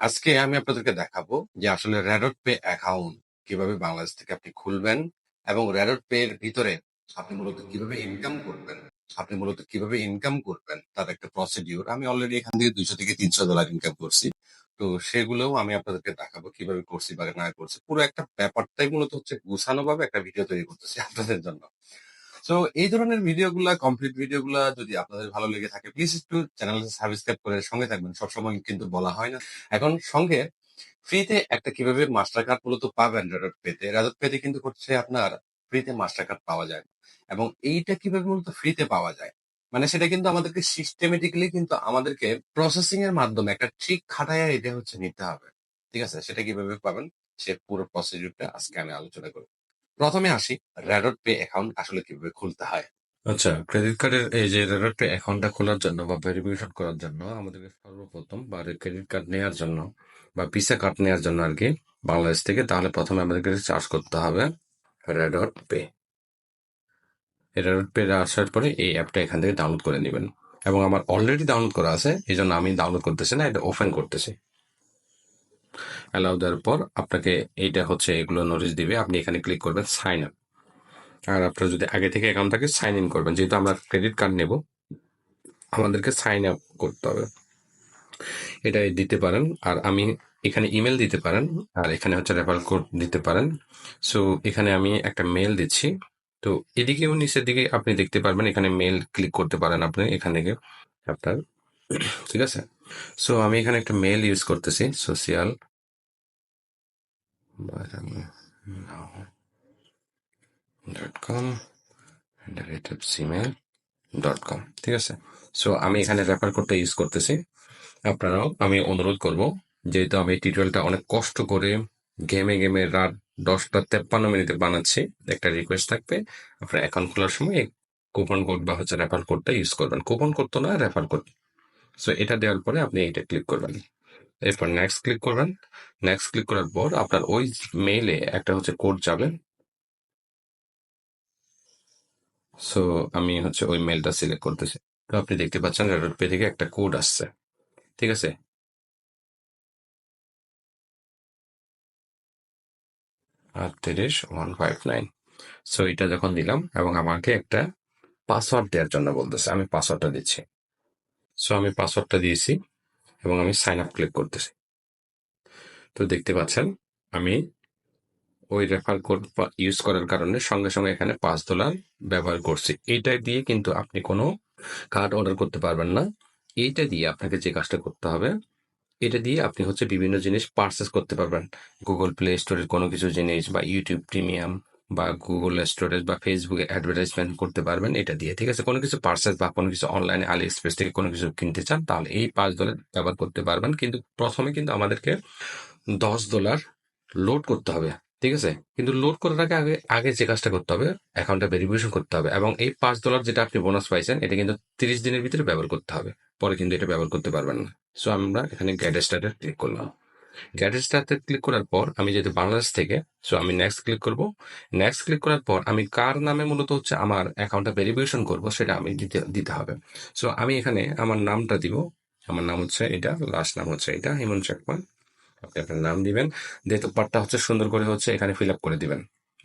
আজকে আমি আপনাদেরকে দেখাবো যে আসলে রেডট পে অ্যাকাউন্ট কীভাবে বাংলাদেশ থেকে আপনি খুলবেন এবং রেডট পে এর ভিতরে আপনি মূলত কীভাবে ইনকাম করবেন, আপনি মূলত কীভাবে ইনকাম করবেন, তার একটা প্রসিডিউর আমি অলরেডি এখান থেকে দুইশো থেকে তিনশো ডলার ইনকাম করছি। তো সেগুলোও আমি আপনাদেরকে দেখাবো কীভাবে করছি বা না করছি। পুরো একটা ব্যাপারটাই মূলত হচ্ছে গুছানো ভাবে একটা ভিডিও তৈরি করতেছি আপনাদের জন্য। তো এই ধরনের ভিডিওগুলা কমপ্লিট ভিডিওগুলা যদি আপনাদের ভালো লেগে থাকে প্লিজ একটু চ্যানেলটা সাবস্ক্রাইব করে সঙ্গে থাকবেন। সবসময় কিন্তু বলা হয় না। এখন সঙ্গে ফ্রিতে একটা কীভাবে মাস্টার কার্ড মূলত পাবেন রেডট পেতে রেডট পেতে কিন্তু হচ্ছে আপনার ফ্রিতে মাস্টার কার্ড পাওয়া যায়। এবং এইটা কীভাবে মূলত ফ্রিতে পাওয়া যায়? মানে সেটা কিন্তু আমাদেরকে সিস্টেমেটিক্যালি কিন্তু আমাদেরকে প্রসেসিং এর মাধ্যমে একটা ঠিক খাটায় এটা হচ্ছে নিতে হবে। ঠিক আছে? সেটা কীভাবে পাবেন? সে পুরো প্রসিডিউরটা আজকে আমি আলোচনা করব। প্রথমে আসি রেডট পে অ্যাকাউন্ট আসলে কীভাবে খুলতে হয়? আচ্ছা ক্রেডিট কার্ডের এই যে রেডট পে অ্যাকাউন্টটা খোলার জন্য বা ভেরিফিকেশন করার জন্য আমাদেরকে সর্বপ্রথম বা ক্রেডিট কার্ড নেওয়ার জন্য বা ভিসা কার্ড নেওয়ার জন্য আর কি বাংলাদেশ থেকে, তাহলে প্রথমে আমাদেরকে চার্জ করতে হবে রেডট পে রেডট পে আসার পরে এই অ্যাপটা এখান থেকে ডাউনলোড করে নেবেন। এবং আমার অলরেডি ডাউনলোড করা আছে এই জন্য আমি ডাউনলোড করতেছি না, এটা ওপেন করতেছি। অ্যালাউ দেওয়ার পর আপনাকে এইটা হচ্ছে এগুলো নোটিশ দিবে। আপনি এখানে ক্লিক করবেন সাইন আপ আর আপনার যদি আগে থেকে অ্যাকাউন্ট থাকে সাইন ইন করবেন। যেহেতু আমরা ক্রেডিট কার্ড নেব, আমাদেরকে সাইন আপ করতে হবে। এটা দিতে পারেন। আর আমি এখানে ইমেল দিতে পারেন। আর এখানে হচ্ছে রেফার কোড দিতে পারেন। সো এখানে আমি একটা মেল দিচ্ছি। তো এদিকেও নিচের দিকে আপনি দেখতে পারবেন, এখানে মেল ক্লিক করতে পারেন আপনি, এখান থেকে আপনার, ঠিক আছে? সো আমি এখানে একটা মেল ইউজ করতেছি social dot com Gmail dot com ঠিক আছে? সো আমি এখানে রেফার কোডটা ইউজ করতেছি। আপনারাও আমি অনুরোধ করব, যেহেতু আমি টিউটোরিয়ালটা অনেক কষ্ট করে গেমে গেমে রাত দশটা তেপ্পান্ন মিনিটে বানাচ্ছি, একটা রিকোয়েস্ট থাকবে। আপনার অ্যাকাউন্ট খোলার সময় কুপন কোড বা হচ্ছে রেফার কোডটা ইউজ করবেন। কুপন কোড তো না রেফার কোড সো এটা দেওয়ার পরে আপনি এইটা ক্লিক করবেন। এরপর নেক্সট ক্লিক করবেন। নেক্সট ক্লিক করার পর আপনার ওই মেইলে একটা হচ্ছে কোড যাবে। সো আমি হচ্ছে ওই মেলটা সিলেক্ট করতেছি। তো আপনি দেখতে পাচ্ছেন রেডট পে থেকে একটা কোড আসছে। ঠিক আছে? আটত্রিশ ওয়ান ফাইভ নাইন সো এটা যখন দিলাম এবং আমাকে একটা পাসওয়ার্ড দেওয়ার জন্য বলতেছে। আমি পাসওয়ার্ডটা দিচ্ছি। সো আমি পাসওয়ার্ডটা দিয়েছি। এবং আমি সাইন আপ ক্লিক করতেছি। তো দেখতে পাচ্ছেন, আমি ওই রেফার কোড ইউজ করার কারণে সঙ্গে সঙ্গে এখানে পাঁচ ডলার ব্যবহার করছি। এইটা দিয়ে কিন্তু আপনি কোনো কার্ড অর্ডার করতে পারবেন না। এইটা দিয়ে আপনাকে যে কাজটা করতে হবে, এটা দিয়ে আপনি হচ্ছে বিভিন্ন জিনিস পারচেস করতে পারবেন। গুগল প্লে স্টোরের কোনো কিছু জিনিস বা ইউটিউব প্রিমিয়াম বা গুগল স্টোরেজ বা ফেসবুকে অ্যাডভার্টাইজমেন্ট করতে পারবেন, এটা দিয়ে, ঠিক আছে? কোনো কিছু পার্সেস বা কোনো কিছু অনলাইনে আলি এক্সপ্রেস থেকে কোনো কিছু কিনতে চান, তাহলে এই পাঁচ ডলার ব্যবহার করতে পারবেন। কিন্তু প্রথমে কিন্তু আমাদেরকে দশ ডলার লোড করতে হবে, ঠিক আছে? কিন্তু লোড করার আগে আগে আগে যে কাজটা করতে হবে অ্যাকাউন্টটা ভেরিফিকেশন করতে হবে এবং এই পাঁচ ডলার যেটা আপনি বোনাস পাইছেন, এটা কিন্তু তিরিশ দিনের ভিতরে ব্যবহার করতে হবে। পরে কিন্তু এটা ব্যবহার করতে পারবেন না। সো আমরা এখানে গ্যাট ক্লিক করলাম। স্টার্টে ক্লিক করার পর আমি যেহেতু বাংলাদেশ থেকে সো আমি নেক্সট ক্লিক করব। নেক্সট ক্লিক করার পর আমি কার নামে মূলত হচ্ছে আমার অ্যাকাউন্টটা ভেরিফিকেশন করব সেটা আমি দিতে দিতে হবে। সো আমি এখানে আমার নামটা দিব। আমার নাম হচ্ছে এটা লাস্ট নাম হচ্ছে এটা হিমন চাকমা আপনি আপনার নাম দিবেন। ডেট অফ হচ্ছে সুন্দর করে হচ্ছে এখানে ফিল আপ করে দিবেন।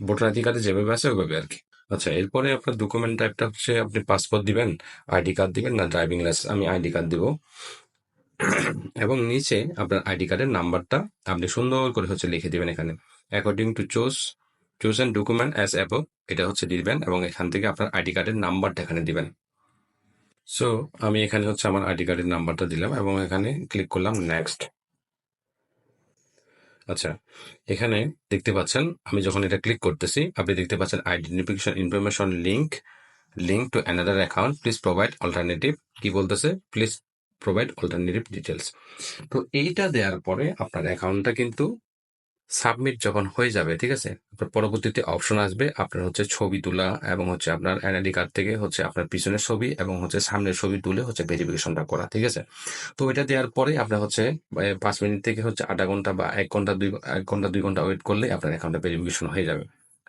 ভোটার কার্ডে যেভাবে আছে ওইভাবে আর কি আচ্ছা এরপরে আপনার ডকুমেন্ট টাইপটা হচ্ছে আপনি পাসপোর্ট দিবেন আইডি কার্ড দিবেন, না ড্রাইভিং লাইসেন্স আমি আইডি কার্ড দিব। এবং নিচে আপনার আইডি কার্ডের নাম্বারটা আপনি সুন্দর করে হচ্ছে লিখে দিবেন এখানে। According to choose choose and document as app এটা হচ্ছে দিবেন এবং এখান থেকে আপনার আইডি কার্ডের নাম্বারটা এখানে দিবেন। সো আমি এখানে হচ্ছে আমার আইডি কার্ডের নাম্বারটা দিলাম এবং এখানে ক্লিক করলাম নেক্সট আচ্ছা এখানে দেখতে পাচ্ছেন, আমি যখন এটা ক্লিক করতেছি, আপনি দেখতে পাচ্ছেন identification information link link to another account please provide alternative কি বলতেছে? প্লিজ প্রোভাইড অল্টারনেটিভ ডিটেলস তো এইটা দেওয়ার পরে আপনার অ্যাকাউন্টটা কিন্তু সাবমিট যখন হয়ে যাবে, ঠিক আছে? আপনার পরবর্তীতে অপশন আসবে, আপনার হচ্ছে ছবি তোলা এবং হচ্ছে আপনার এনআইডি কার্ড থেকে হচ্ছে আপনার পিছনের ছবি এবং হচ্ছে সামনের ছবি তুলে হচ্ছে ভেরিফিকেশনটা করা, ঠিক আছে? তো এটা দেওয়ার পরে আপনার হচ্ছে পাঁচ মিনিট থেকে হচ্ছে আধা ঘণ্টা বা এক ঘণ্টা, দুই, এক ঘণ্টা, দুই ঘণ্টা ওয়েট করলে আপনার অ্যাকাউন্টটা ভেরিফিকেশন হয়ে যাবে।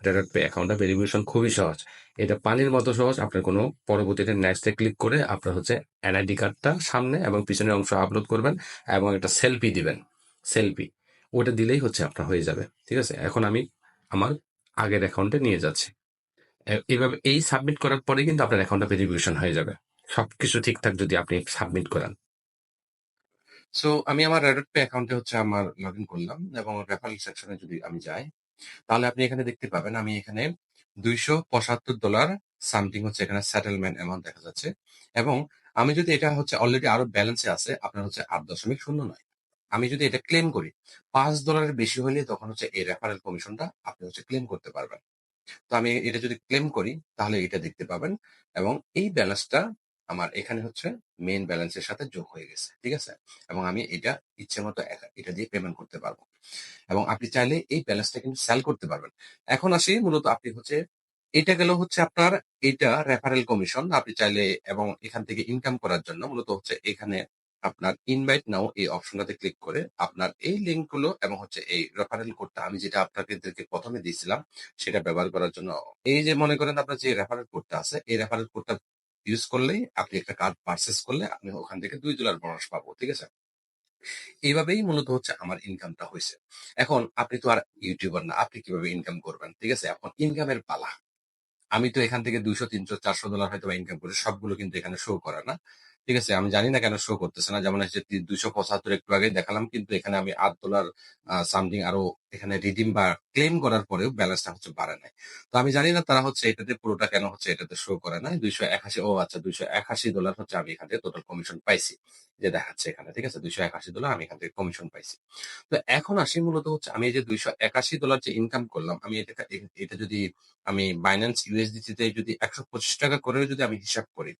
ডাইরেক্ট পে অ্যাকাউন্টটা ভেরিফিকেশন খুবই সহজ। এটা পানির মতো সহজ, আপনার কোনো পরবর্তীতে নেক্সটে ক্লিক করে আপনার হচ্ছে এনআইডি কার্ডটা সামনে এবং পিছনের অংশ আপলোড করবেন এবং একটা সেলফি দিবেন। সেলফি ওটা দিলেই হচ্ছে আপনার হয়ে যাবে, ঠিক আছে? এখন আমি আমার আগের অ্যাকাউন্টে নিয়ে যাচ্ছি। এইভাবে এই সাবমিট করার পরে কিন্তু আপনার অ্যাকাউন্টটা ভেরিফিকেশন হয়ে যাবে। সবকিছু ঠিকঠাক যদি আপনি সাবমিট করেন। সো আমি আমার রেডট পে অ্যাকাউন্টে হচ্ছে আমার লগ ইন করলাম এবং রেফারেল সেকশনে যদি আমি যাই তাহলে আপনি এখানে দেখতে পাবেন, আমি এখানে দুইশো পঁচাত্তর ডলার সামথিং হচ্ছে এখানে সেটেলমেন্ট অ্যামাউন্ট দেখা যাচ্ছে। এবং আমি যদি এটা হচ্ছে অলরেডি আরও ব্যালেন্সে আছে, আপনার হচ্ছে আট দশমিক শূন্য নয়। আমি যদি এটা ক্লেম করি, পাঁচ ডলারের বেশি হলে তখন হচ্ছে এই রেফারেল কমিশনটা আপনি হচ্ছে ক্লেম করতে পারবেন। তো আমি এটা যদি ক্লেম করি, তাহলে এটা দেখতে পাবেন। এবং এই ব্যালেন্সটা আমার এখানে হচ্ছে মেইন ব্যালেন্সের সাথে যোগ হয়ে গেছে, ঠিক আছে? এবং আমি এটা ইচ্ছে মতো এটা দিয়ে পেমেন্ট করতে পারব। এবং আপনি চাইলে এই ব্যালেন্সটা কিন্তু সেল করতে পারবেন। এখন আসি মূলত আপনি হচ্ছে, এটা গেল হচ্ছে আপনার এটা রেফারেল কমিশন আপনি চাইলে এবং এখান থেকে ইনকাম করার জন্য মূলত হচ্ছে এখানে আপনার ইনভাইট নাও এই অপশনটাতে ক্লিক করে আপনার এই লিঙ্কগুলো এবং হচ্ছে এই রেফারেল কোডটা আমি যেটা আপনাদেরকে প্রথমে দিয়েছিলাম, সেটা ব্যবহার করার জন্য। এই যে মনে করেন আপনার যে রেফারেল কোডটা আছে, এই রেফারেল কোডটা ইউজ করলেই আপনি একটা কার্ড পারচেস করলে আপনি ওখান থেকে দুই ডলার বোনাস পাবো, ঠিক আছে? এইভাবেই মূলত হচ্ছে আমার ইনকামটা হয়েছে। এখন আপনি তো আর ইউটিউবার না, আপনি কীভাবে ইনকাম করবেন, ঠিক আছে? এখন ইনকামের পালা। আমি তো এখান থেকে দুইশো, তিনশো, চারশো ডলার হয়তো ইনকাম করি, সবগুলো কিন্তু এখানে শো করে না। ঠিক আছে, আমি জানি না কেন শো করতেছে না। যেমন হচ্ছে দুইশো পঁচাত্তর একটু আগে দেখালাম, কিন্তু এখানে আমি আট ডলার সামথিং আরও এখানে রিডিম বা ক্লেম করার পরেও ব্যালেন্সটা হচ্ছে বাড়ে নাই। তো আমি জানি না তারা হচ্ছে এটাতে পুরোটা কেন হচ্ছে এটাতে শো করে না দুইশো একাশি, ও আচ্ছা দুইশো একাশি ডলার হচ্ছে আমি এখান থেকে টোটাল কমিশন পাইছি, যে দেখাচ্ছে এখানে, ঠিক আছে? দুইশো একাশি ডলার আমি এখান থেকে কমিশন পাইছি। তো এখন আসি মূলত হচ্ছে, আমি যে দুইশো একাশি ডলার যে ইনকাম করলাম, আমি এটা এটা যদি আমি বাইন্যান্স ইউএসডিতে যদি একশো পঁচিশ টাকা করে যদি আমি হিসাব করি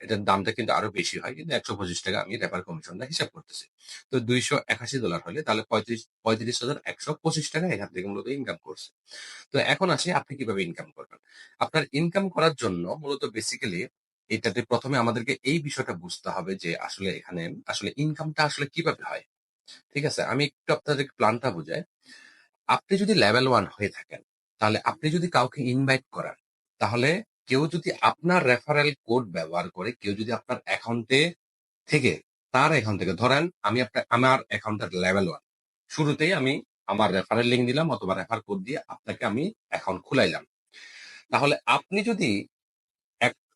এটার দামটা কিন্তু আরও বেশি হয়। কিন্তু একশো পঁচিশ টাকা আমি রেপার কমিশনটা হিসাব করতেছি। তো দুইশো একাশি ডলার হলে তাহলে পঁয়ত্রিশ পঁয়ত্রিশ হাজার একশো পঁচিশ টাকা এখান থেকে মূলত ইনকাম করছে। তো এখন আসি আপনি কীভাবে ইনকাম করবেন? আপনার ইনকাম করার জন্য মূলত বেসিক্যালি এটাতে প্রথমে আমাদেরকে এই বিষয়টা বুঝতে হবে যে আসলে এখানে আসলে ইনকামটা আসলে কীভাবে হয়। ঠিক আছে? আমি একটু আপনাদের প্ল্যানটা বুঝাই। আপনি যদি লেভেল ওয়ান হয়ে থাকেন, তাহলে আপনি যদি কাউকে ইনভাইট করান, তাহলে কেউ যদি আপনার রেফারেল কোড ব্যবহার করে, কেউ যদি আপনার অ্যাকাউন্টে থেকে, তার অ্যাকাউন্ট থেকে, ধরেন আমি আপনার আমার অ্যাকাউন্টের লেভেল ওয়ান শুরুতেই আমি আমার রেফারেল লিঙ্ক দিলাম অথবা রেফার কোড দিয়ে আপনাকে আমি অ্যাকাউন্ট খুলাইলাম। তাহলে আপনি যদি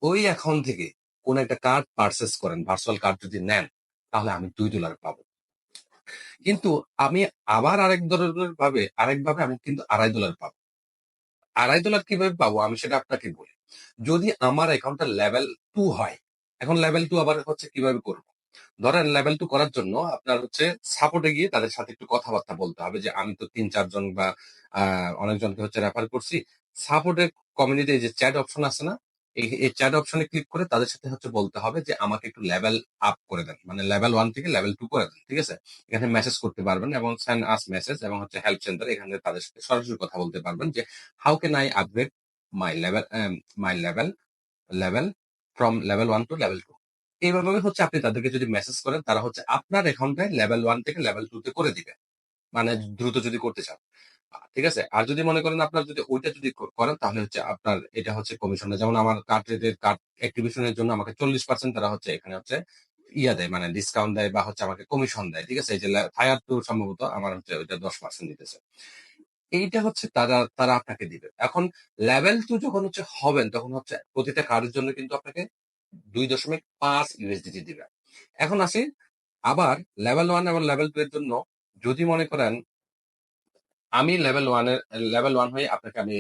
ওই অ্যাকাউন্ট থেকে কোন একটা কার্ড পারচেস করেন ভার্চুয়াল কার্ড যদি নেন, তাহলে আমি দুই ডলার পাবো। কিন্তু আমি আবার আরেক ধরনের ভাবে, আরেকভাবে আমি কিন্তু আড়াই ডলার পাবো। আড়াই ডলার কীভাবে পাবো? আমি সেটা আপনাকে বলি। যদি আমার অ্যাকাউন্টটা লেভেল টু হয়, এখন লেভেল টু আবার হচ্ছে কীভাবে করব? ধরেন লেভেল টু করার জন্য আপনার হচ্ছে সাপোর্টে গিয়ে তাদের সাথে একটু কথাবার্তা বলতে হবে যে, আমি তো তিন চারজন বা অনেকজনকে হচ্ছে রেফার করছি। সাপোর্টের কমিউনিটি যে চ্যাট অপশন আছে না, এই এই চ্যাট অপশনে ক্লিক করে তাদের সাথে হচ্ছে বলতে হবে যে, আমাকে একটু লেভেল আপ করে দেন। মানে লেভেল ওয়ান থেকে লেভেল টু করে দেন, ঠিক আছে? এখানে মেসেজ করতে পারবেন এবং সেন্ড আস মেসেজ এবং হচ্ছে হেল্প সেন্টার এখানে তাদের সাথে সরাসরি কথা বলতে পারবেন যে how can I upgrade my level my level level from level one to level two এইভাবে হচ্ছে আপনি তাদেরকে যদি মেসেজ করেন, তারা হচ্ছে আপনার অ্যাকাউন্টে লেভেল ওয়ান থেকে লেভেল টু তে করে দিবে। মানে দ্রুত যদি করতে চান। ঠিক আছে? আর যদি মনে করেন আপনার যদি ওইটা যদি করেন, তাহলে হচ্ছে আপনার এটা হচ্ছে কমিশনটা যেমন আমার কার্ড রেটের কার্ড অ্যাক্টিভেশনের জন্য আমাকে চল্লিশ পার্সেন্ট তারা হচ্ছে এখানে হচ্ছে ইয়া দেয় মানে ডিসকাউন্ট দেয় বা হচ্ছে আমাকে কমিশন দেয়। ঠিক আছে? এই যে ফায়ার টু সম্ভবত আমার হচ্ছে ওইটা দশ পার্সেন্ট দিতেছে। এইটা হচ্ছে তারা তারা আপনাকে দিবে। এখন লেভেল টু যখন হচ্ছে হবেন, তখন হচ্ছে প্রতিটা কার্ডের জন্য কিন্তু আপনাকে দুই দশমিক পাঁচ ইউএসডিটি দিবে। এখন আসি, আবার লেভেল ওয়ান এবং লেভেল টু এর জন্য যদি মনে করেন, আমি লেভেল ওয়ানের লেভেল ওয়ান হয়ে আপনাকে আমি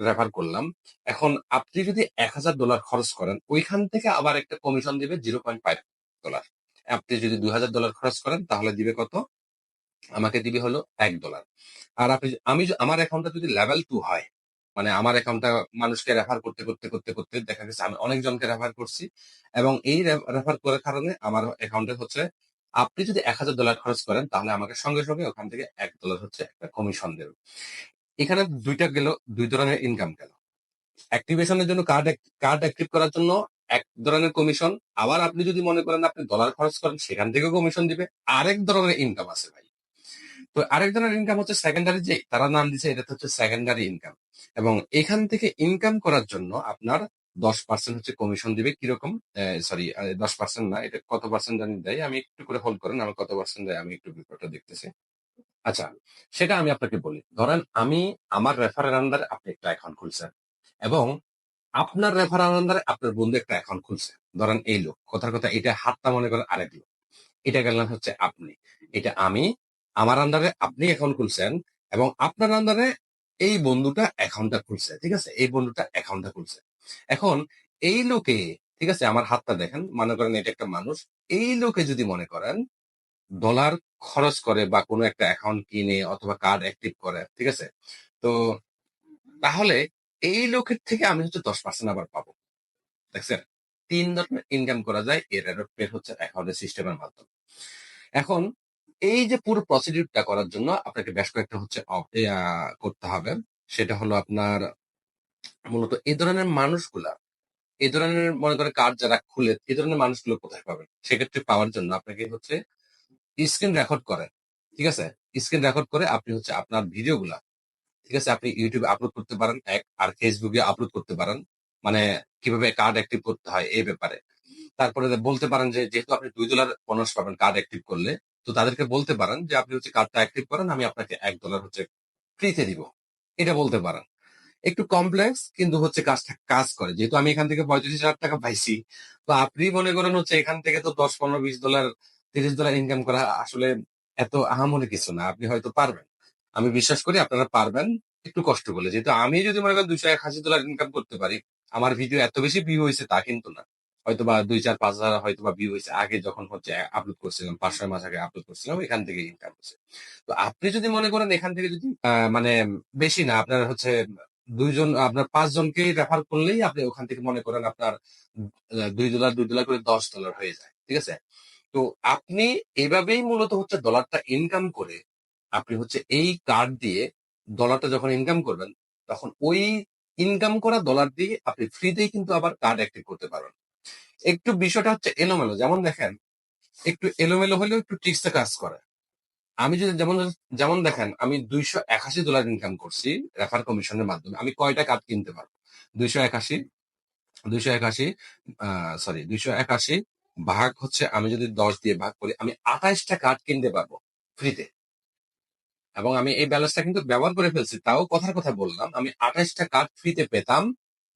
রেফার করলাম। এখন আপনি যদি এক হাজার ডলার খরচ করেন, ওইখান থেকে আবার একটা কমিশন দিবে জিরো পয়েন্ট ফাইভ ডলার আপনি যদি দুই হাজার ডলার খরচ করেন, তাহলে দিবে কত? আমাকে দিবে হলো এক ডলার আর আপনি আমি আমার অ্যাকাউন্টটা যদি লেভেল টু হয় মানে আমার অ্যাকাউন্টটা মানুষকে রেফার করতে করতে করতে করতে দেখা গেছে আমি অনেকজনকে রেফার করছি এবং এই রেফার করার কারণে আমার অ্যাকাউন্টে হচ্ছে আপনি যদি এক হাজার ডলার খরচ করেন তাহলে আমাকে সঙ্গে সঙ্গে ওখান থেকে এক ডলার হচ্ছে একটা কমিশন দেবে। এখানে দুইটা গেল, দুই ধরনের ইনকাম গেল। অ্যাক্টিভেশনের জন্য কার্ড কার্ড অ্যাক্টিভ করার জন্য এক ধরনের কমিশন আবার আপনি যদি মনে করেন আপনি ডলার খরচ করেন সেখান থেকেও কমিশন দিবে। আরেক ধরনের ইনকাম আছে ভাই। তো আরেক ধরনের ইনকাম হচ্ছে সেকেন্ডারি যে তারা নাম দিচ্ছে এটা হচ্ছে সেকেন্ডারি ইনকাম এবং এখান থেকে ইনকাম করার জন্য আপনার দশ পার্সেন্ট হচ্ছে কমিশন দিবে কীরকম? সরি দশ পার্সেন্ট না, এটা কত পার্সেন্ট জানি দেয়? আমি একটু করে হোল্ড করেন, আমার কত পার্সেন্ট দেয়, আমি একটু ব্যাপারটা দেখতেছি। আচ্ছা সেটা আমি আপনাকে বলি। ধরেন আমি আমার রেফারের আন্ডারে আপনি একটা অ্যাকাউন্ট খুলছেন এবং আপনার রেফারের আন্ডারে আপনার বন্ধু একটা অ্যাকাউন্ট খুলছে। ধরেন এই লোক, কথার কথা, এটা হাতটা মনে করেন আরেক লোক। এটা গেলেন হচ্ছে আপনি। এটা আমি আমার আন্ডারে আপনি অ্যাকাউন্ট খুলছেন এবং আপনার আন্ডারে এই বন্ধুটা অ্যাকাউন্টটা খুলছে, ঠিক আছে? এই বন্ধুটা অ্যাকাউন্টটা খুলছে। এখন এই লোকে, ঠিক আছে? আমার হাতটা দেখেন, মনে করেন এটা একটা মানুষ। এই লোকে যদি মনে করেন ডলার খরচ করে বা কোনো একটা অ্যাকাউন্ট কিনে অথবা কার্ড অ্যাক্টিভ করে, ঠিক আছে? তো তাহলে এই লোকের থেকে আমি হচ্ছে দশ পার্সেন্ট আবার পাবো। দেখছেন? তিন ধরনের ইনকাম করা যায়, এর পের হচ্ছে অ্যাকাউন্টের সিস্টেমের মাধ্যমে। এখন এই যে পুরো প্রসিডিউরটা করার জন্য আপনাকে বেশ কয়েকটা হচ্ছে করতে হবে। সেটা হলো আপনার মূলত এই ধরনের মানুষগুলা এই ধরনের মনে করে কার্ড যারা খুলে এই ধরনের মানুষগুলো কোথায় পাবেন? সেক্ষেত্রে পাওয়ার জন্য আপনাকে হচ্ছে স্ক্রিন রেকর্ড করেন ঠিক আছে? স্ক্রিন রেকর্ড করে আপনি হচ্ছে আপনার ভিডিওগুলা, ঠিক আছে? আপনি ইউটিউবে আপলোড করতে পারেন, এক, আর ফেসবুকে আপলোড করতে পারেন। মানে কীভাবে কার্ড অ্যাক্টিভ করতে হয় এই ব্যাপারে। তারপরে বলতে পারেন যে, যেহেতু আপনি দুই ডলার বোনাস পাবেন কার্ড অ্যাক্টিভ করলে তো তাদেরকে বলতে পারেন যে, আপনি হচ্ছে কার্ডটা অ্যাক্টিভ করেন, আমি আপনাকে এক ডলার হচ্ছে ফ্রিতে দিব। এটা বলতে পারেন। একটু কমপ্লেক্স কিন্তু হচ্ছে কাজটা, কাজ করে। যেহেতু আমি এখান থেকে পঁয়ত্রিশ হাজার টাকা পাইছি, তো আপনি মনে করেন হচ্ছে এখান থেকে তো দশ, পনেরো, বিশ ডলার তিরিশ ডলার ইনকাম করা আসলে এত আহামরি কিছু না, আপনি হয়তো পারবেন। আমি বিশ্বাস করি আপনারা পারবেন, একটু কষ্ট করলে। যেহেতু আমি যদি মনে করেন দুইশো এক, আশি ডলার ইনকাম করতে পারি, আমার ভিডিও এত বেশি ভিউ হয়েছে তা কিন্তু না। হয়তো বা দুই চার পাঁচ হাজার হয়তো বা ভিউ হয়েছে। আগে যখন হচ্ছে আপলোড করছিলাম, পাঁচ ছয় মাস আগে আপলোড করছিলাম, এখান থেকে ইনকাম হচ্ছে। তো আপনি যদি মনে করেন এখান থেকে যদি মানে বেশি না, আপনার হচ্ছে দুইজন, আপনার পাঁচজনকে রেফার করলেই আপনি ওখান থেকে মনে করেন আপনার দুই ডলার দুই ডলার করে দশ ডলার হয়ে যায়, ঠিক আছে? তো আপনি এভাবেই মূলত হচ্ছে ডলারটা ইনকাম করে আপনি হচ্ছে এই কার্ড দিয়ে ডলারটা যখন ইনকাম করবেন, তখন ওই ইনকাম করা ডলার দিয়ে আপনি ফ্রিতেই কিন্তু আবার কার্ড অ্যাক্টিভ করতে পারবেন। একটু বিষয়টা হচ্ছে এলোমেলো। যেমন দেখেন, একটু এলোমেলো হলেও একটু ট্রিক্সে কাজ করে। আমি যদি যেমন যেমন দেখেন, আমি দুইশো একাশি ডলার ইনকাম করছি রেফার কমিশনের মাধ্যমে। আমি কয়টা কার্ড কিনতে পারব? দুইশো একাশি দুইশো একাশি সরি দুইশো একাশি ভাগ হচ্ছে আমি যদি দশ দিয়ে ভাগ করি, আমি আঠাইশটা কার্ড কিনতে পারব ফ্রিতে এবং আমি এই ব্যালেন্সটা কিন্তু ব্যবহার করে ফেলছি, তাও কথার কথা বললাম, আমি আঠাইশটা কার্ড ফ্রিতে পেতাম,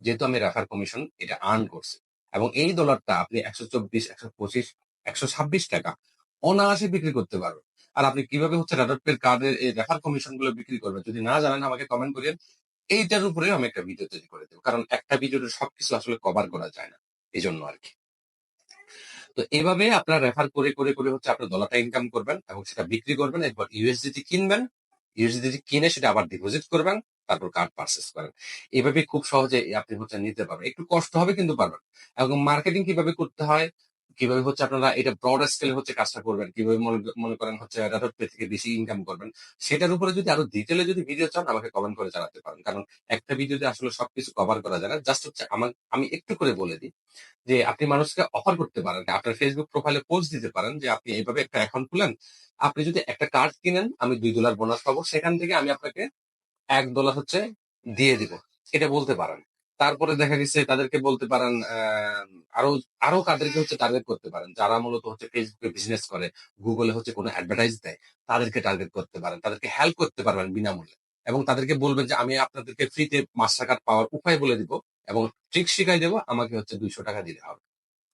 যেহেতু আমি রেফার কমিশন এটা আর্ন করছি। এবং এই ডলারটা আপনি একশো চব্বিশ, একশো পঁচিশ, একশো ছাব্বিশ টাকা অনায়াসে বিক্রি করতে পারবেন। আর আপনি কীভাবে হচ্ছে রেডারপের কার্ডের এই রেফার কমিশনগুলো বিক্রি করবেন, যদি না জানেন আমাকে কমেন্ট করেন এইটার উপরে আমি একটা ভিডিও তৈরি করে দেবো, কারণ একটা ভিডিওতে সবকিছু আসলে কভার করা যায় না এই জন্য আর কি। তো এভাবে আপনার রেফার করে করে করে হচ্ছে আপনার ডলারটা ইনকাম করবেন এবং সেটা বিক্রি করবেন, এরপর ইউএসডিটি কিনবেন। ইউএসডিটি কিনে সেটা আবার ডিপোজিট করবেন। তারপর কার্ড পারচেস করেন। এভাবে খুব সহজে আপনি হচ্ছে নিতে পারবেন। একটু কষ্ট হবে কিন্তু পারবেন। এবং মার্কেটিং কীভাবে করতে হয়? কীভাবে হচ্ছে আপনারা এটা ব্রড স্কেলে হচ্ছে কাজটা করবেন? কীভাবে মনে- করেন হচ্ছে রেডট পে থেকে বেশি ইনকাম করবেন? সেটার উপরে যদি আরও ডিটেলে যদি ভিডিও চান, আমাকে কমেন্ট করে জানাতে পারেন। কারণ একটা ভিডিওতে আসলে সবকিছু কভার করা যায় না। জাস্ট হচ্ছে আমার, আমি একটু করে বলে দিই যে, আপনি মানুষকে অফার করতে পারেন। আপনার ফেসবুক প্রোফাইলে পোস্ট দিতে পারেন যে, আপনি এইভাবে একটা অ্যাকাউন্ট খুলেন। আপনি যদি একটা কার্ড কিনেন, আমি দুই ডলার বোনাস পাবো। সেখান থেকে আমি আপনাকে এক ডলার হচ্ছে দিয়ে দিব। এটা বলতে পারেন। তারপরে দেখা গেছে তাদেরকে বলতে পারেন আরও আরও কাদেরকে হচ্ছে টার্গেট করতে পারেন। যারা মূলত হচ্ছে ফেসবুকে বিজনেস করে গুগলে হচ্ছে কোনো অ্যাডভার্টাইজ দেয়, তাদেরকে টার্গেট করতে পারেন। তাদেরকে হেল্প করতে পারবেন বিনামূল্যে। এবং তাদেরকে বলবেন যে, আমি আপনাদেরকে ফ্রিতে মাস্টার কার্ড পাওয়ার উপায় বলে দিব এবং ট্রিক শিখাই দেবো, আমাকে হচ্ছে দুইশো টাকা দিতে হবে।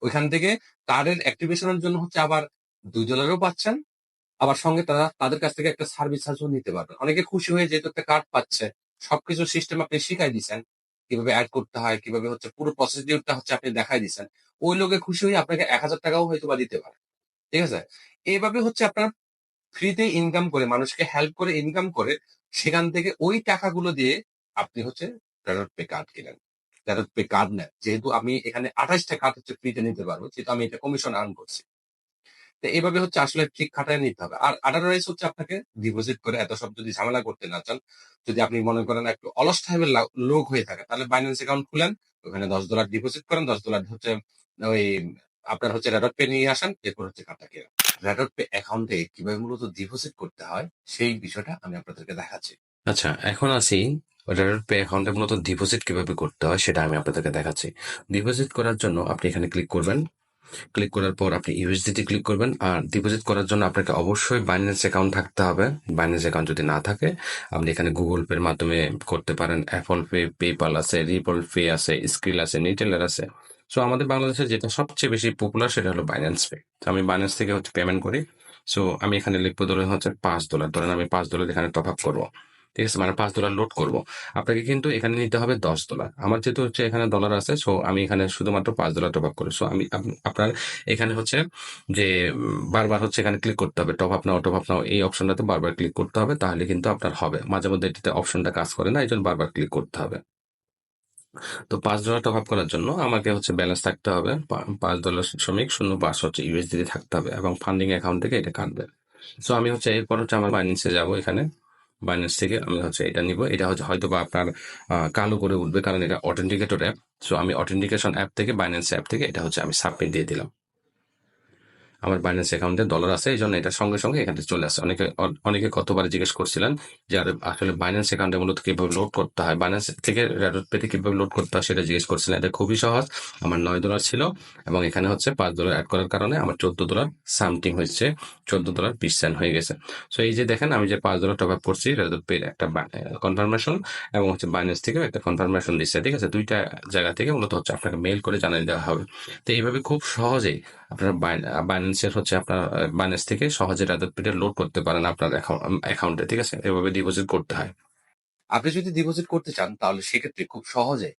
ওইখান থেকে কার্ডের অ্যাক্টিভেশনের জন্য হচ্ছে আবার দুই ডলারও পাচ্ছেন আবার সঙ্গে তারা তাদের কাছ থেকে একটা সার্ভিস চার্জও নিতে পারবেন অনেকে খুশি হয়ে যেহেতু একটা কার্ড পাচ্ছে, সবকিছু সিস্টেম আপনি শিখাই দিচ্ছেন কীভাবে অ্যাড করতে হয়, কীভাবে হচ্ছে পুরো প্রসিডিউরটা হচ্ছে আপনি দেখাই দিচ্ছেন ওই লোকে খুশি হয়ে আপনাকে এক হাজার টাকাও হয়তো বা দিতে পারে। ঠিক আছে? এইভাবে হচ্ছে আপনার ফ্রিতে ইনকাম করে, মানুষকে হেল্প করে ইনকাম করে, সেখান থেকে ওই টাকাগুলো দিয়ে আপনি হচ্ছে ডেরট পে কার্ড কিনেন। ডেরট পে কার্ড নেন। যেহেতু আমি এখানে আঠাশটা কার্ড হচ্ছে ফ্রিতে নিতে পারব, যেহেতু আমি এটা কমিশন আর্ন করছি। তো এইভাবে হচ্ছে আসলে ঠিক খাটায় নিতে হবে। আর আদারওয়াইজ হচ্ছে আপনাকে ডিপোজিট করে এত সব যদি ঝামেলা করতে না চান, যদি আপনি মনে করেন একটু অলস টাইপের লোক হয়ে থাকে, তাহলে বাইন্যান্স অ্যাকাউন্ট খুলেন, ওখানে দশ ডলার ডিপোজিট করেন, দশ ডলার হচ্ছে ওই আপনার হচ্ছে রেডট পে নিয়ে আসেন, এরপর হচ্ছে কার্ডটা কেনা রেডট পে অ্যাকাউন্টে কীভাবে মূলত ডিপোজিট করতে হয়, সেই বিষয়টা আমি আপনাদেরকে দেখাচ্ছি। আচ্ছা এখন আসি রেডট পে অ্যাকাউন্টে মূলত ডিপোজিট কীভাবে করতে হয়, সেটা আমি আপনাদেরকে দেখাচ্ছি। ডিপোজিট করার জন্য আপনি এখানে ক্লিক করবেন। ক্লিক করার পর আপনি ইউএসডিটি ক্লিক করবেন। আর ডিপোজিট করার জন্য আপনাকে অবশ্যই বাইন্যান্স অ্যাকাউন্ট থাকতে হবে। বাইন্যান্স অ্যাকাউন্ট যদি না থাকে, আপনি এখানে গুগল পের মাধ্যমে করতে পারেন। অ্যাপল পে পেপাল আছে রিপল পে আছে স্কিল আছে নিটেলার আছে। সো আমাদের বাংলাদেশে যেটা সবচেয়ে বেশি পপুলার সেটা হলো বাইন্যান্স পে তো আমি বাইন্যান্স থেকে হচ্ছে পেমেন্ট করি। সো আমি এখানে লিখব ধরেন হচ্ছে পাঁচ ডলার ধরেন আমি পাঁচ ডলার এখানে টপ আপ করব। ঠিক আছে? মানে পাঁচ ডলার লোড করব। আপনাকে কিন্তু এখানে নিতে হবে দশ ডলার আমার যেহেতু হচ্ছে এখানে ডলার আছে সো আমি এখানে শুধুমাত্র পাঁচ ডলার টপ আপ করি। সো আমি আপ- আপনার এখানে হচ্ছে যে বারবার হচ্ছে এখানে ক্লিক করতে হবে। Top up now top up now, এই অপশনটাতে বারবার ক্লিক করতে হবে, তাহলে কিন্তু আপনার হবে। মাঝে মধ্যে এটিতে অপশনটা কাজ করে না, এই জন্য বারবার ক্লিক করতে হবে। তো পাঁচ ডলার টপ আপ করার জন্য আমাকে হচ্ছে ব্যালেন্স থাকতে হবে পাঁচ ডলার শ্রমিক শূন্য পাঁচ হচ্ছে ইউএসডি থাকতে হবে এবং ফান্ডিং অ্যাকাউন্ট থেকে এটা কাটবে। সো আমি হচ্ছে এরপর হচ্ছে আমার বাইন্যান্সে যাব এখানে। বাইন্যান্স থেকে আমি হচ্ছে এটা নিব। এটা হচ্ছে হয়তো বা আপনার কালো করে উঠবে, কারণ এটা অথেন্টিকেটর অ্যাপ সো আমি অথেন্টিকেশন অ্যাপ থেকে বাইন্যান্স অ্যাপ থেকে এটা হচ্ছে আমি সাবমিট দিয়ে দিলাম। আমার বাইন্যান্স অ্যাকাউন্টে ডলার আছে এই জন্য এটা সঙ্গে সঙ্গে এখানে চলে আসে। অনেকে অনেকে কতবার জিজ্ঞেস করছিলেন যে, আর, আসলে বাইন্যান্স অ্যাকাউন্টে মূলত কীভাবে লোড করতে হয়? বাইন্যান্স থেকে রেডট পেতে কীভাবে লোড করতে হয় সেটা জিজ্ঞেস করছিলেন। এটা খুবই সহজ। আমার নয় ডলার ছিল এবং এখানে হচ্ছে পাঁচ ডলার অ্যাড করার কারণে আমার চোদ্দ ডলার সামথিং হচ্ছে চোদ্দ ডলার বিশ সেন্ট হয়ে গেছে। সো এই যে দেখেন, আমি যে পাঁচ ডলার টপ আপ করছি রেডট পের একটা কনফার্মেশন এবং হচ্ছে বাইন্যান্স থেকেও একটা কনফার্মেশন দিচ্ছে। ঠিক আছে? দুইটা জায়গা থেকে মূলত হচ্ছে আপনাকে মেল করে জানিয়ে দেওয়া হবে। তো এইভাবে খুব সহজেই আপনার বাইন্যান্সের হচ্ছে আপনার বাইন্যান্স থেকে সহজে রাদার পেটে লোড করতে পারেন আপনার অ্যাকাউন্টে ঠিক আছে? এভাবে ডিপোজিট করতে হয়। আপনি যদি ডিপোজিট করতে চান, তাহলে সেক্ষেত্রে খুব সহজে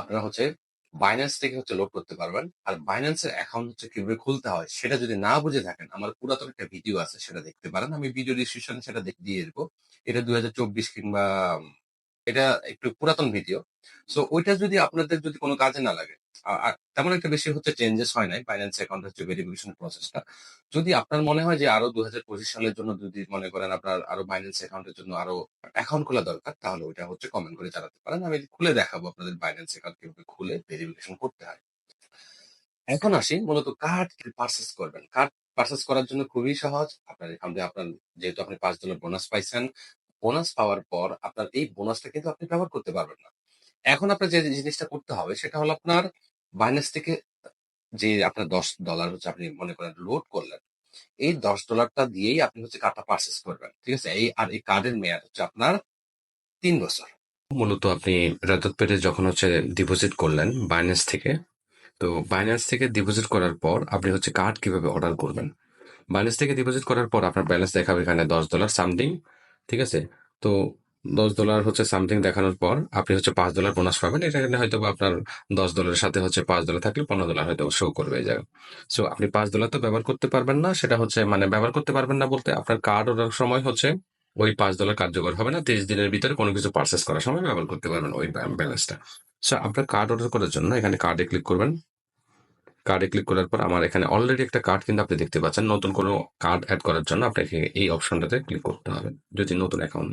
আপনারা হচ্ছে বাইন্যান্স থেকে হচ্ছে লোড করতে পারবেন। আর বাইন্যান্সের অ্যাকাউন্ট হচ্ছে কীভাবে খুলতে হয়, সেটা যদি না বুঝে থাকেন, আমার পুরাতন একটা ভিডিও আছে, সেটা দেখতে পারেন। আমি ভিডিও ডিসক্রিপশন সেটা দিয়ে দেবো। এটা দুই হাজার চব্বিশ কিংবা এটা একটু পুরাতন ভিডিও। সো ওইটা যদি আপনাদের যদি কোনো কাজে না লাগে আর তেমন একটা বেশি হচ্ছে চেঞ্জেস হয় নাই ফাইন্যান্স অ্যাকাউন্ট হচ্ছে ভেরিফিকেশন প্রসেসটা যদি আপনার মনে হয় যে আরও দুই হাজার পঁচিশ সালের জন্য যদি মনে করেন আপনার আরও বাইন্যান্স অ্যাকাউন্টের জন্য আরও অ্যাকাউন্ট খোলা দরকার, তাহলে ওইটা হচ্ছে কমেন্ট করে জানাতে পারেন। আমি খুলে দেখাবো আপনাদের বাইন্যান্স অ্যাকাউন্ট কীভাবে খুলে ভেরিফিকেশন করতে হয়। এখন আসি মূলত কার্ড পারচেস করবেন। কার্ড পারচেস করার জন্য খুবই সহজ। আপনার এখানে আপনার, যেহেতু আপনি পাঁচ ডলার বোনাস পাইছেন বোনাস পাওয়ার পর আপনার এই বোনাসটা কিন্তু আপনি ব্যবহার করতে পারবেন না। এখন আপনার যে জিনিসটা করতে হবে সেটা হলো আপনার বাইন্যান্স থেকে যে আপনার দশ ডলার হচ্ছে আপনি মনে করেন লোড করলেন, এই দশ ডলারটা দিয়েই আপনি হচ্ছে কার্ডটা পারচেস করবেন। ঠিক আছে? এই আর এই কার্ডের মেয়াদ হচ্ছে আপনার তিন বছর। মূলত আপনি রাদার পেটে যখন হচ্ছে ডিপোজিট করলেন বাইন্যান্স থেকে, তো বাইন্যান্স থেকে ডিপোজিট করার পর আপনি হচ্ছে কার্ড কীভাবে অর্ডার করবেন? বাইন্যান্স থেকে ডিপোজিট করার পর আপনার ব্যালেন্স দেখাবে এখানে দশ ডলার সামথিং ঠিক আছে? তো দশ ডলার হচ্ছে সামথিং দেখানোর পর আপনি হচ্ছে পাঁচ ডলার বোনাস পাবেন। এটা হয়তো আপনার দশ ডলারের সাথে হচ্ছে পাঁচ ডলার থাকলে পনেরো ডলার হয়তো শো করবে জায়গায়। সো আপনি পাঁচ ডলার তো ব্যবহার করতে পারবেন না। সেটা হচ্ছে মানে ব্যবহার করতে পারবেন না বলতে আপনার কার্ড ওঠার সময় হচ্ছে ওই পাঁচ ডলার কার্যকর হবে না। তিরিশ দিনের ভিতরে কোনো কিছু পারচেস করার সময় ব্যবহার করতে পারবেন ওই ব্যালেন্সটা সো আপনার কার্ড অর্ডার করার জন্য এখানে কার্ডে ক্লিক করবেন। কার্ডে ক্লিক করার পর আমার এখানে অলরেডি একটা কার্ড কিন্তু আপনি দেখতে পাচ্ছেন। নতুন কোনো কার্ড অ্যাড করার জন্য আপনাকে এই অপশনটাতে ক্লিক করতে হবে, যদি নতুন অ্যাকাউন্ট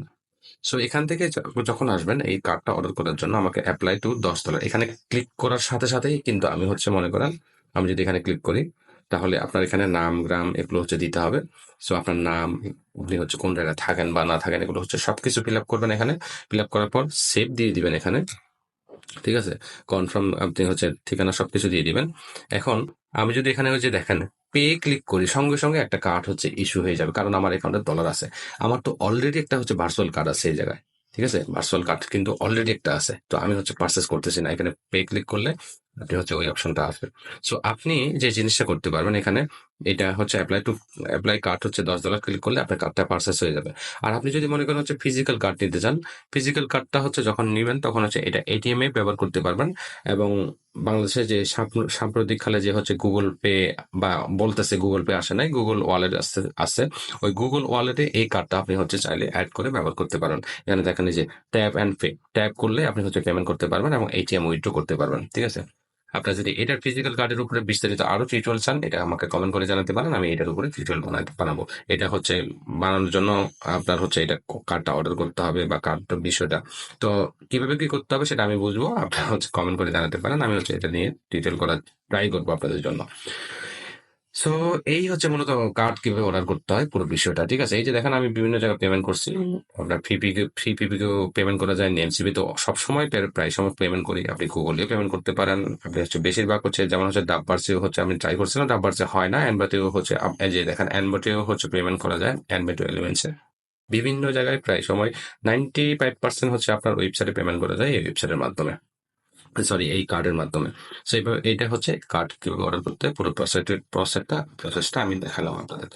সো এখান থেকে যখন আসবেন, এই কার্ডটা অর্ডার করার জন্য আমাকে অ্যাপ্লাই টু দশ ডলার এখানে ক্লিক করার সাথে সাথেই কিন্তু আমি হচ্ছে মনে করেন, আমি যদি এখানে ক্লিক করি, তাহলে আপনার এখানে নাম, গ্রাম এগুলো হচ্ছে দিতে হবে। সো আপনার নাম, আপনি হচ্ছে কোন জায়গায় থাকেন বা না থাকেন, এগুলো হচ্ছে সবকিছু ফিল আপ করবেন এখানে। ফিল আপ করার পর সেভ দিয়ে দিবেন এখানে। ঠিক আছে? কনফার্ম আপনি হচ্ছে ঠিকানা সবকিছু দিয়ে দিবেন। এখন আমি যদি এখানে যে দেখেন পে ক্লিক করি, সঙ্গে সঙ্গে একটা কার্ড হচ্ছে ইস্যু হয়ে যাবে, কারণ আমার অ্যাকাউন্টে ডলার আছে। আমার তো অলরেডি একটা হচ্ছে ভার্চুয়াল কার্ড আছে এই জায়গায়, ঠিক আছে? ভার্চুয়াল কার্ড কিন্তু অলরেডি একটা আছে, তো আমি হচ্ছে পারচেস করতেছি না। এখানে পে ক্লিক করলে আপনি হচ্ছে ওই অপশনটা আসবে। সো আপনি যে জিনিসটা করতে পারবেন এখানে এটা হচ্ছে অ্যাপ্লাই টু অ্যাপ্লাই কার্ড হচ্ছে দশ ডলার ক্লিক করলে আপনার কার্ডটা পারচেস হয়ে যাবে। আর আপনি যদি মনে করেন হচ্ছে ফিজিক্যাল কার্ড নিতে চান ফিজিক্যাল কার্ডটা হচ্ছে যখন নেবেন তখন হচ্ছে এটা এটিএম এ ব্যবহার করতে পারবেন এবং বাংলাদেশে যে সাম্প্র- সাম্প্রতিক কালে যে হচ্ছে গুগল পে বা বলতেছে গুগল পে আসে নাই গুগল ওয়ালেট আসছে আছে ওই গুগল ওয়ালেটে এই কার্ডটা আপনি হচ্ছে চাইলে অ্যাড করে ব্যবহার করতে পারেন। এখানে দেখেন যে ট্যাপ অ্যান্ড পে ট্যাপ করলে আপনি হচ্ছে পেমেন্ট করতে পারবেন এবং এটিএম উইথড্র করতে পারবেন, ঠিক আছে? আপনার যদি এটার ফিজিক্যাল কার্ডের উপরে বিস্তারিত আরও টিউটোরিয়াল চান, এটা আমাকে কমেন্ট করে জানাতে পারেন, আমি এটার উপরে টিউটোরিয়াল বানাবো। এটা হচ্ছে বানানোর জন্য আপনার হচ্ছে এটা কার্ডটা অর্ডার করতে হবে বা কার্ডটার বিষয়টা। তো কীভাবে কি করতে হবে সেটা আমি বুঝব, আপনারা হচ্ছে কমেন্ট করে জানাতে পারেন, আমি হচ্ছে এটা নিয়ে টিউটোরিয়াল করার ট্রাই করব আপনাদের জন্য। সো এই হচ্ছে মূলত কার্ড কীভাবে অর্ডার করতে হয় পুরো বিষয়টা ঠিক আছে? এই যে দেখেন আমি বিভিন্ন জায়গায় পেমেন্ট করছি। আপনার ফিপি ফ্রি পিপিকেও পেমেন্ট করা যায় এমসিবি তো সবসময় প্রায়- সময় পেমেন্ট করি। আপনি গুগলেও পেমেন্ট করতে পারেন। আপনি হচ্ছে বেশিরভাগ হচ্ছে যেমন হচ্ছে ডাব্বার্সেও হচ্ছে আমি ট্রাই করছিলাম ডাব্বার্সে হয় না। অ্যানবাতেও হচ্ছে এই যে দেখেন অ্যানবাতেও হচ্ছে পেমেন্ট করা যায় অ্যানবাটো এলিমেন্টসে বিভিন্ন জায়গায় প্রায় সময় নাইনটি ফাইভ পার্সেন্ট হচ্ছে আপনার ওয়েবসাইটে পেমেন্ট করা যায় এই ওয়েবসাইটের মাধ্যমে। সরি এই কার্ডের মাধ্যমে। সেইভাবে এইটা হচ্ছে কার্ড কীভাবে অর্ডার করতে পুরো প্রসেসটা প্রসেসটা আমি দেখালাম আপনাদের।